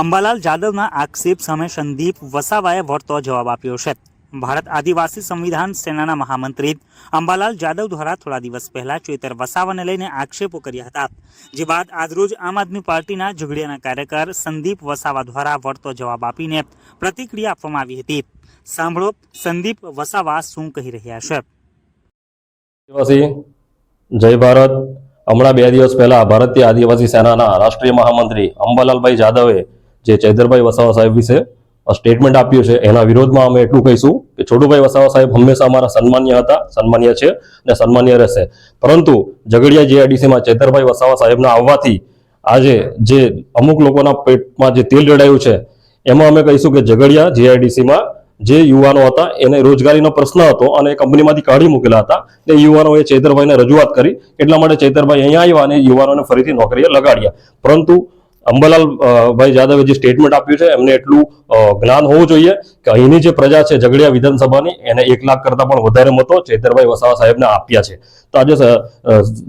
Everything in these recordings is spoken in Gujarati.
અંબાલાલ જાદવના આક્ષેપ સામે સંદીપ વસાવાએ વળતો જવાબ આપ્યો છે. ભારત આદિવાસી સંવિધાન સેનાના મહામંત્રી અંબાલાલ જાદવ દ્વારા થોડા દિવસ પહેલા ચેતર વસાવાને લઈને આક્ષેપો કર્યા હતા. જે બાદ આજરોજ આમ આદમી પાર્ટીના ઝઘડિયાના કાર્યકર સંદીપ વસાવા દ્વારા વળતો જવાબ આપીને પ્રતિક્રિયા આપવામાં આવી હતી. સાંભળો, સંદીપ વસાવા શું કહી રહ્યા છે. જય ભારત. હમણાં બે દિવસ પહેલા ભારતીય આદિવાસી સેનાના રાષ્ટ્રીય મહામંત્રી અંબાલાલભાઈ જાદવે જે ચૈતરભાઈ વસાવા સાહેબ વિશે સ્ટેટમેન્ટ આપ્યું છે, એના વિરોધમાં અમે એટલું કહીશું કે છોટુભાઈ વસાવા સાહેબ હંમેશા અમારા સન્માન્ય હતા, સન્માન્ય છે અને સન્માન્ય રહેશે. પરંતુ ઝઘડિયા જીઆઈડીસીમાં ચૈતરભાઈ વસાવા સાહેબના આવવાથી આજે જે અમુક લોકોના પેટમાં જે તેલ રેડાયું છે, એમાં અમે કહીશું કે ઝઘડિયા જીઆઈડીસીમાં જે યુવાનો હતા, એને રોજગારીનો પ્રશ્ન હતો અને કંપનીમાંથી કાઢી મૂકેલા હતા. એ યુવાનોએ ચૈતરભાઈને રજૂઆત કરી, એટલા માટે ચૈતરભાઈ અહીંયા આવ્યા અને યુવાનોને ફરીથી નોકરીએ લગાડ્યા. પરંતુ અંબાલાલ ભાઈ જાદવે જે સ્ટેટમેન્ટ આપ્યું છે, એમને એટલું જ્ઞાન હોવું જોઈએ કે અહીંની જે પ્રજા છે ઝઘડિયા વિધાનસભાની, એને એક લાખ કરતા પણ વધારે મતો ચેતરભાઈ વસાવા સાહેબને આપ્યા છે. તો આજે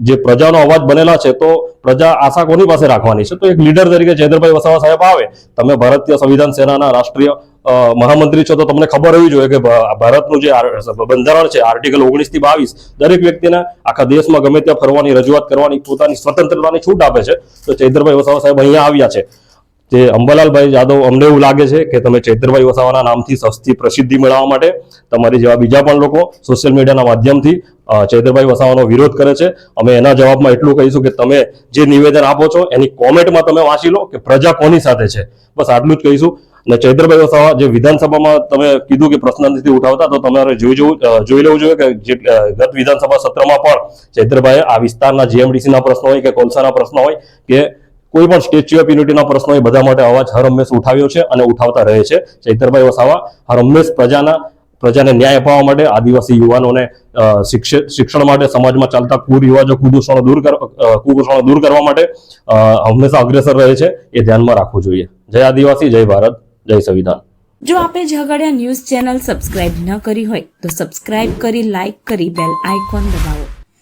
જે પ્રજાનો અવાજ બનેલા છે, તો પ્રજા આશા કોની પાસે રાખવાની છે? તો એક લીડર તરીકે ચેતરભાઈ વસાવા સાહેબ આવે. તમે ભારતીય સંવિધાન સેનાના રાષ્ટ્રીય મહામંત્રી છો તો તમને ખબર હોવી જોઈએ કે ભારતનું જે બંધારણ છે, આર્ટિકલ ઓગણીસથી બાવીસ, દરેક વ્યક્તિને આખા દેશમાં ગમે ત્યાં ફરવાની, રજૂઆત કરવાની, પોતાની સ્વતંત્રતાની છૂટ આપે છે. તો ચૈતરભાઈ વસાવા સાહેબ અહીંયા આવ્યા છે. જે અંબાલાલભાઈ જાદવ અમને એવું લાગે છે કે તમે ચૈતરભાઈ વસાવાના નામથી સસ્તી પ્રસિદ્ધિ મેળવવા માટે તમારી જેવા બીજા પણ લોકો સોશિયલ મીડિયાના માધ્યમથી ચૈતરભાઈ વસાવાનો વિરોધ કરે છે. અમે એના જવાબમાં એટલું કહીશું કે તમે જે નિવેદન આપો છો, એની કોમેન્ટમાં તમે વાંચી લો કે પ્રજા કોની સાથે છે. બસ આટલું જ કહીશું. અને ચૈતરભાઈ વસાવા જે વિધાનસભામાં તમે કીધું કે પ્રશ્ન નથી ઉઠાવતા, તો તમારે જોઈ જવું જોઈ લેવું જોઈએ કે જે ગત વિધાનસભા સત્રમાં પણ ચૈતરભાઈએ આ વિસ્તારના જીએમડીસીના પ્રશ્નો હોય કે કોલસાના પ્રશ્નો હોય કે કોઈ પણ સ્ટેચ્યુ ઓફ યુનિટીના પ્રશ્નો એ બધા માટે અવાજ હર હંમેશ ઉઠાવ્યો છે અને ઉઠાવતા રહે છે. ચૈતરભાઈ વસાવા હર હંમેશ પ્રજાના, પ્રજાને ન્યાય અપાવવા માટે આદિવાસી યુવાનોને શિક્ષણ માટે સમાજમાં ચાલતા કુરિવાજો, કુદૂષણો દૂર કુકુષણો દૂર કરવા માટે હંમેશા અગ્રેસર રહે છે. એ ધ્યાનમાં રાખવું જોઈએ. જય આદિવાસી, જય ભારત, જય સંવિધાન. જો આપે ઝઘડિયા ન્યૂઝ ચેનલ સબસ્ક્રાઇબ ન કરી હોય તો સબસ્ક્રાઇબ કરી, લાઇક કરી, બેલ આઇકોન દબાવો.